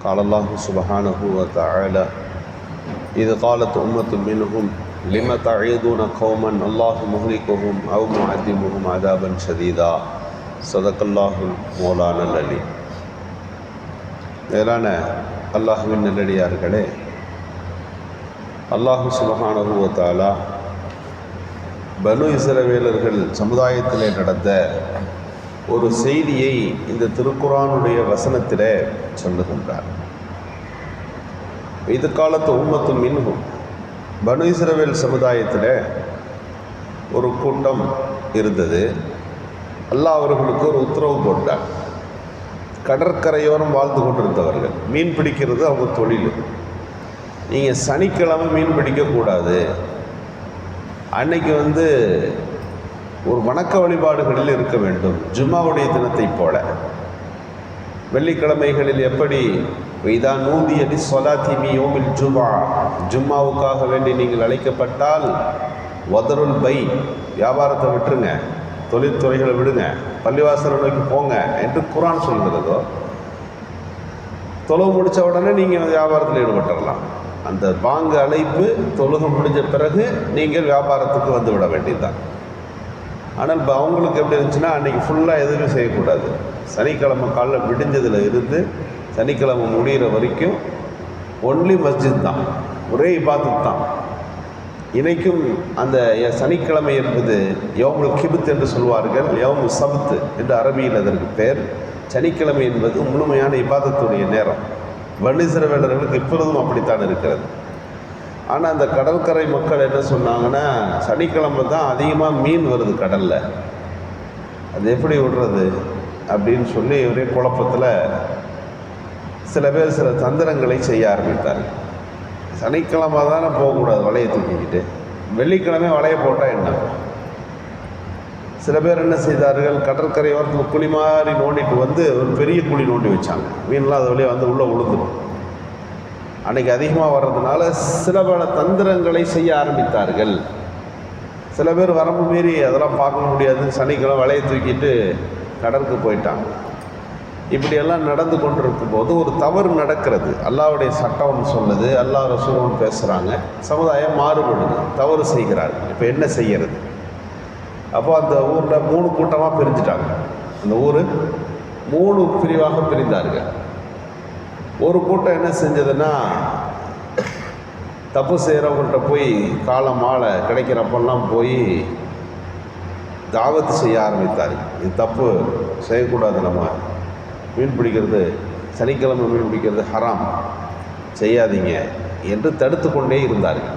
قال الله سبحانه وتعالى إذ قالت أمة منهم لم تعيدون قوما الله مهلكهم أو معذبهم عذابا شديدا صدق الله مولانا العليم மேலான அல்லாஹுவின் நல்லடியார்களே அல்லாஹு சுபஹானஹு வ தஆலா பனு இஸ்ரவேலர்கள் சமுதாயத்திலே நடந்த ஒரு செய்தியை இந்த திருக்குறானுடைய வசனத்தில் சொல்லுகின்றார். இது காலத்து உம்மத்து மின்ஹும். பனு இஸ்ரவேல் சமுதாயத்தில் ஒரு கூட்டம் இருந்தது. அல்லாஹ் அவர்களுக்கு ஒரு உத்தரவு போட்டார். கடற்கரையோரம் வாழ்ந்து கொண்டிருந்தவர்கள் மீன் பிடிக்கிறது அவங்க தொழில். நீங்கள் சனிக்கிழமை மீன் பிடிக்கக்கூடாது. அன்னைக்கு வந்து ஒரு வணக்க வழிபாடுகளில் இருக்க வேண்டும். ஜும்மாவுடைய தினத்தைப் போல. வெள்ளிக்கிழமைகளில் எப்படி? வைதா நூதி அடி சொலாத்திமி ஓமில் ஜுமா ஜும்மாவுக்காக வேண்டி நீங்கள் அழைக்கப்பட்டால் வதருள் பை. வியாபாரத்தை விட்டுருங்க. தொழில்துறைகளை விடுங்க. பள்ளிவாசலை நோக்கி போங்க என்று குரான் சொல்கிறதோ தொழுவு முடித்த உடனே நீங்கள் வியாபாரத்தில் ஈடுபட்டுடலாம் அந்த பாங்கு அழைப்பு தொழுகை முடிஞ்ச பிறகு நீங்கள் வியாபாரத்துக்கு வந்து விட வேண்டியதுதான். ஆனால் இப்போ அவங்களுக்கு எப்படி இருந்துச்சுன்னா அன்றைக்கி ஃபுல்லாக எதுவுமே செய்யக்கூடாது. சனிக்கிழமை காலைல விடிஞ்சதில் இருந்து சனிக்கிழமை முடிகிற வரைக்கும் ஒன்லி மஸ்ஜித் தான். ஒரே இபாத்து தான். இன்றைக்கும் அந்த சனிக்கிழமை என்பது யோமுல் கிபுத் என்று சொல்வார்கள் யோமு சபுத்து என்று அரபியில் அதற்கு பேர் சனிக்கிழமை என்பது முழுமையான இபாதத்துடைய நேரம். வன்னிசிறவேலர்களுக்கு இப்பொழுதும் அப்படித்தான் இருக்கிறது. ஆனால் அந்த கடற்கரை மக்கள் என்ன சொன்னாங்கன்னா சனிக்கிழமை தான் அதிகமாக மீன் வருது கடலில். அது எப்படி விடுறது? அப்படின்னு சொல்லி ஒரே குழப்பத்தில் சில பேர் சில தந்திரங்களை செய்ய ஆரம்பித்தார் சனிக்கிழமை தானே போகக்கூடாது வலையை தூக்கிக்கிட்டு. வெள்ளிக்கிழமை வலையை போட்டால் என்ன? சில பேர் என்ன செய்தார்கள்? கடற்கரை ஓரத்தில் குழி மாதிரி நோண்டிட்டு வந்து ஒரு பெரிய குழி நோண்டி வச்சாங்க. மீன்லாம் அது வழியாக வந்து உள்ளே விழுந்துடும் அன்னைக்கு அதிகமாக வர்றதுனால சில பல தந்திரங்களை செய்ய ஆரம்பித்தார்கள். சில பேர் வரம்பு மீறி அதெல்லாம் பார்க்க முடியாதுன்னு சனிக்கிழமை வலையை தூக்கிட்டு கடலுக்கு போயிட்டாங்க. இப்படியெல்லாம் நடந்து கொண்டிருக்கும் போது ஒரு தவறு நடக்கிறது. அல்லாவுடைய சட்டம் சொல்லுது. அல்லாஹ் ரசூலம் பேசுகிறாங்க சமுதாயம் மாறுபடுது. தவறு செய்கிறார்கள். இப்போ என்ன செய்கிறது அப்போ அந்த ஊரில் மூணு கூட்டமாக பிரிஞ்சுட்டாங்க. அந்த ஊர் மூணு பிரிவாக பிரிந்தார்கள். ஒரு கூட்டம் என்ன செஞ்சதுன்னா தப்பு செய்கிறவங்கள்ட்ட போய் காலம் மாலை கிடைக்கிறப்பெல்லாம் போய் தாவத்து செய்ய ஆரம்பித்தார். இது தப்பு செய்யக்கூடாது நம்ம. மீன் பிடிக்கிறது சனிக்கிழமை மீன் பிடிக்கிறது ஹராம். செய்யாதீங்க என்று தடுத்து கொண்டே இருந்தார்கள்.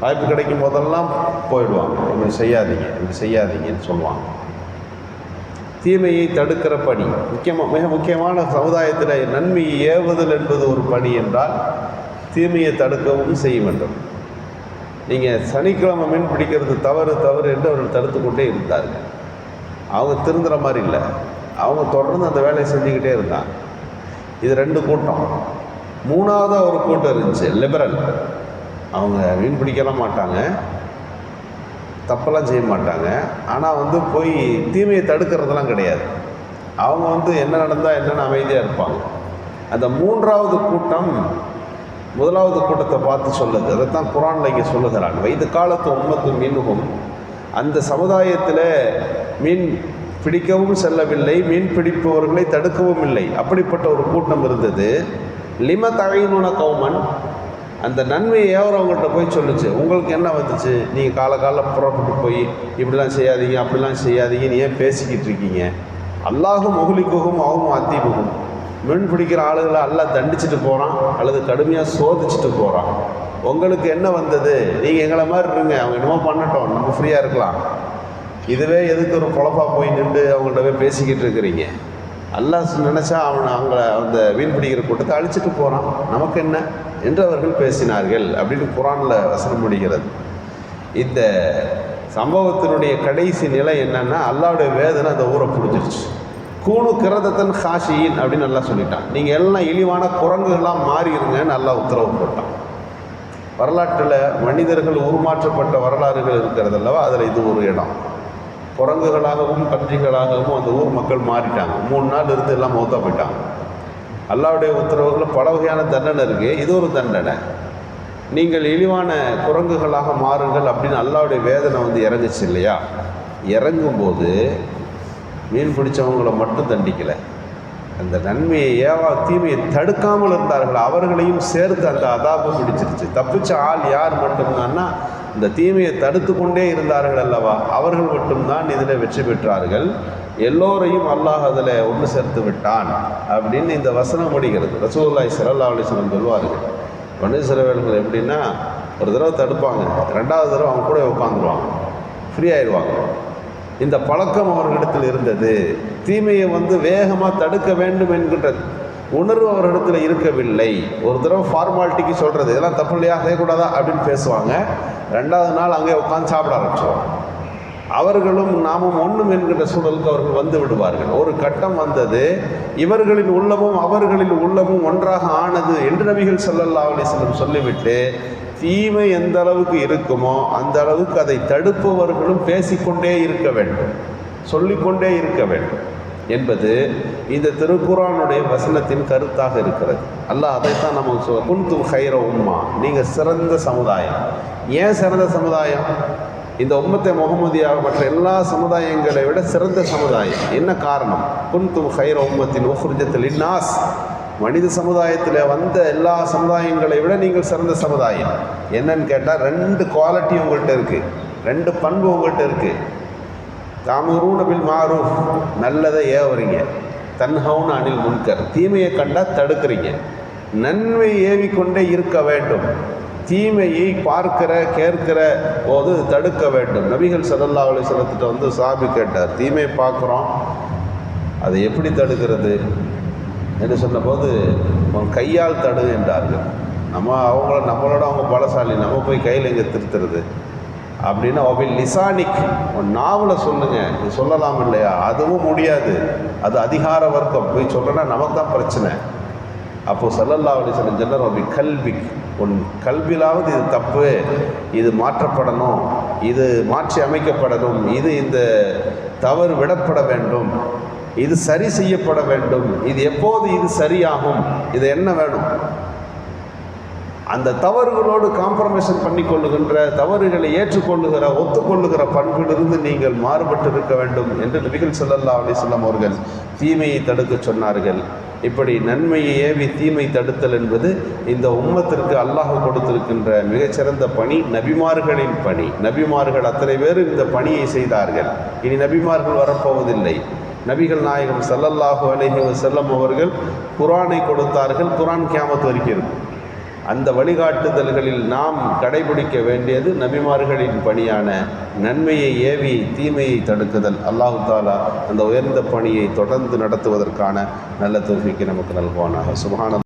வாய்ப்பு கிடைக்கும் போதெல்லாம் போயிடுவாங்க. இப்படி செய்யாதீங்க இப்படி செய்யாதீங்கன்னு சொல்லுவாங்க. தீமையை தடுக்கிற பணி. முக்கியமாக மிக முக்கியமான சமுதாயத்தில் நன்மையை ஏவுதல் என்பது ஒரு பணி என்றால் தீமையை தடுக்கவும் செய்ய வேண்டும். நீங்கள் சனிக்கிழமை மீன் பிடிக்கிறது தவறு தவறு என்று அவர்கள் தடுத்து கொண்டே இருந்தார்கள். அவங்க திருந்துற மாதிரி இல்லை. அவங்க தொடர்ந்து அந்த வேலையை செஞ்சுக்கிட்டே இருந்தாங்க. இது ரெண்டு கூட்டம். மூணாவதாக ஒரு கூட்டம் இருந்துச்சு லிபரல் அவங்க மீன் பிடிக்கலாம் மாட்டாங்க. தப்பெல்லாம் செய்ய மாட்டாங்க. ஆனால் வந்து போய் தீமையை தடுக்கிறதெல்லாம் கிடையாது. அவங்க வந்து என்ன நடந்தால் என்னென்னு அமைதியாக இருப்பாங்க. அந்த மூன்றாவது கூட்டம் முதலாவது கூட்டத்தை பார்த்து சொல்லுது. அதைத்தான் குரானில் இங்கே சொல்லுகிறான். வைது காலத்து உம்மத்து மீனுகும் அந்த சமுதாயத்தில் மீன் பிடிக்கவும் செல்லவில்லை மீன் பிடிப்பவர்களை தடுக்கவும் இல்லை. அப்படிப்பட்ட ஒரு கூட்டம் இருந்தது. லிம தகையினுன கௌமன்? அந்த நன்மையை ஏவரவங்கள்ட்ட போய் சொல்லுச்சு. உங்களுக்கு என்ன வந்துச்சு? நீங்கள் கால புறப்பட்டு போய் இப்படிலாம் செய்யாதீங்க அப்படிலாம் செய்யாதீங்கன்னு ஏன் பேசிக்கிட்டு இருக்கீங்க? அல்லாஹும் முகுலிக்குகும் அவங்க அத்தீபுகும் மீன் பிடிக்கிற ஆளுகளை எல்லாம் தண்டிச்சுட்டு போகிறான் அல்லது கடுமையாக சோதிச்சுட்டு போகிறான் உங்களுக்கு என்ன வந்தது? நீங்கள் எங்களை மாதிரி இருங்க. அவங்க என்னமோ பண்ணட்டும். நம்ம ஃப்ரீயாக இருக்கலாம். இதுவே எதுக்கு ஒரு குழப்பா போய் நின்று அவங்கள்ட்ட போய் பேசிக்கிட்டு இருக்கிறீங்க? அல்லாஹ் நினச்சா அவனை அவங்கள அந்த மீன் பிடிக்கிற கூட்டத்தை அழிச்சிட்டு போகிறான் நமக்கு என்ன? என்று அவர்கள் பேசினார்கள் அப்படின்னு குரானில் வசனம் முடிகிறது. இந்த சம்பவத்தினுடைய கடைசி நிலை என்னென்னா அல்லாவுடைய வேதனை அந்த ஊரை பிடிச்சிருச்சு கூணு கிரதத்தன் ஹாஷியின் அப்படின்னு நல்லா சொல்லிட்டான். நீங்கள் எல்லாம் இழிவான குரங்குகளாக மாறிடுங்கன்னு நல்லா உத்தரவு போட்டான். வரலாற்றில் மனிதர்கள் உருமாற்றப்பட்ட வரலாறுகள் இருக்கிறது அல்லவா? அதில் இது ஒரு இடம். குரங்குகளாகவும் பன்றிகளாகவும் அந்த ஊர் மக்கள் மாறிட்டாங்க. மூணு நாள் இருந்து எல்லாம் மௌத்தா போயிட்டாங்க. அல்லாவுடைய உத்தரவுகளில் பல வகையான தண்டனை இருக்குது இது ஒரு தண்டனை. நீங்கள் இழிவான குரங்குகளாக மாறுங்கள் அப்படின்னு அல்லாவுடைய வேதனை வந்து இறங்குச்சு இல்லையா? இறங்கும்போது மீன் பிடிச்சவங்கள மட்டும் தண்டிக்கலை. அந்த நன்மையை ஏவா தீமையை தடுக்காமல் இருந்தார்கள். அவர்களையும் சேர்த்து அந்த அதாபம் பிடிச்சிருச்சு. தப்பிச்ச ஆள் யார் மட்டும்தான்னா இந்த தீமையை தடுத்து கொண்டே இருந்தார்கள் அல்லவா? அவர்கள் மட்டும்தான் இதில் வெற்றி பெற்றார்கள். எல்லோரையும் அல்லாஹ் அதில் ஒன்று சேர்த்து விட்டான் அப்படின்னு இந்த வசனம் முடிகிறது. ரசூல்லாய் சல்லா அலிஸ்லம் சொல்வார்கள். மனுஷரவர்கள் எப்படின்னா ஒரு தடவை தடுப்பாங்க. ரெண்டாவது தடவை அவங்க கூட உட்காந்துருவாங்க. ஃப்ரீ ஆயிடுவாங்க. இந்த பழக்கம் அவர்களிடத்தில் இருந்தது. தீமையை வந்து வேகமாக தடுக்க வேண்டும் என்கின்ற உணர்வு அவர்களிடத்தில் இருக்கவில்லை. ஒரு தடவை ஃபார்மாலிட்டிக்கு சொல்கிறது இதெல்லாம் தப்பு இல்லையா? செய்யக்கூடாதா? அப்படின்னு பேசுவாங்க. ரெண்டாவது நாள் அங்கே உட்காந்து சாப்பிட ஆரம்பிச்சிடுவாங்க அவர்களும் நாமும் ஒன்றும் என்கின்ற சூழலுக்கு அவர்கள் வந்து விடுவார்கள். ஒரு கட்டம் வந்தது இவர்களின் உள்ளமும் அவர்களின் உள்ளமும் ஒன்றாக ஆனது என்று நபிகள் ஸல்லல்லாஹு அலிஸ்லம் சொல்லிவிட்டு தீமை எந்த அளவுக்கு இருக்குமோ அந்த அளவுக்கு அதை தடுப்பவர்களும் பேசிக்கொண்டே இருக்க வேண்டும். சொல்லிக்கொண்டே இருக்க வேண்டும். என்பது இந்த திருக்குறானுடைய வசனத்தின் கருத்தாக இருக்கிறது. அல்லாஹ் அதைத்தான் நமக்கு சொல்ல குன்தும் ஹைர உம்மா. நீங்கள் சிறந்த சமுதாயம். ஏன் சிறந்த சமுதாயம்? இந்த உம்மத்தை முகமதியாக மற்ற எல்லா சமுதாயங்களை விட சிறந்த சமுதாயம். என்ன காரணம்? குன்தும் ஹைர உம்மத்தின் உஃப்ரிஜத்தில் இன்னாஸ். மனித சமுதாயத்தில் வந்த எல்லா சமுதாயங்களை விட நீங்கள் சிறந்த சமுதாயம். என்னன்னு கேட்டால் ரெண்டு குவாலிட்டி உங்கள்கிட்ட இருக்குது ரெண்டு பண்பு உங்கள்கிட்ட இருக்குது தாமரூன பில் மாரூஃப். நல்லதை ஏவுறீங்க. தன்ஹவுன் அனில் முன்கர். தீமையை கண்டால் தடுக்கிறீங்க. நன்மை ஏவிக்கொண்டே இருக்க வேண்டும். தீமையை பார்க்கிற கேட்கிற போது தடுக்க வேண்டும். நபிகள் சல்லல்லா அலிஸ்லத்திட்ட வந்து சாபி கேட்டார். தீமையை பார்க்குறோம் அதை எப்படி தடுக்கிறது என்று சொன்னபோது உன் கையால் தடு என்றார்கள். நம்ம அவங்கள நம்மளோட அவங்க பலசாலி நம்ம போய் கையில் எங்கே திருத்துறது? அப்படின்னா ஒபில் லிசானிக் உன் நாவலை சொல்லுங்க. இது சொல்லலாம் இல்லையா? அதுவும் முடியாது. அது அதிகார வர்க்கம். போய் சொல்கிறேன்னா நமக்கு தான் பிரச்சனை அப்போது சல்லல்லா அலிஸ்லம் சொன்னார் ஒபி கல்விக் உன் கல்வியிலாவது இது தப்பு இது மாற்றப்படணும் இது மாற்றி அமைக்கப்படணும் இது இந்த தவறு விடப்பட வேண்டும் இது சரி செய்யப்பட வேண்டும் இது எப்போது இது சரியாகும் இது என்ன வேணும்? அந்த தவறுகளோடு காம்ப்ரமைசன் பண்ணி கொள்ளுகின்ற தவறுகளை ஏற்றுக்கொள்ளுகிற ஒத்துக்கொள்ளுகிற பண்பிலிருந்து நீங்கள் மாறுபட்டு இருக்க வேண்டும் என்று நபிகள் செல்லல்லா அலைஹி அவர்கள் தீமையை தடுக்க சொன்னார்கள். இப்படி நன்மையை ஏவி தீமை தடுத்தல் என்பது இந்த உம்மத்திற்கு அல்லாஹ் கொடுத்திருக்கின்ற மிகச்சிறந்த பணி நபிமார்களின் பணி. நபிமார்கள் அத்தனை பேர் இந்த பணியை செய்தார்கள். இனி நபிமார்கள் வரப்போவதில்லை. நபிகள் நாயகம் சல்லல்லாஹு அலஹி செல்லம் அவர்கள் குரானை கொடுத்தார்கள். குரான் கேமத்து வரைக்கும் இருக்கும். அந்த வழிகாட்டுதல்களில் நாம் கடைபிடிக்க வேண்டியது நபிமார்களின் பணியான நன்மையை ஏவி தீமையை தடுக்குதல். அல்லாஹு தாலா அந்த உயர்ந்த பணியை தொடர்ந்து நடத்துவதற்கான நல்ல தொகுதிக்கு நமக்கு நல்குவானாக. சுபான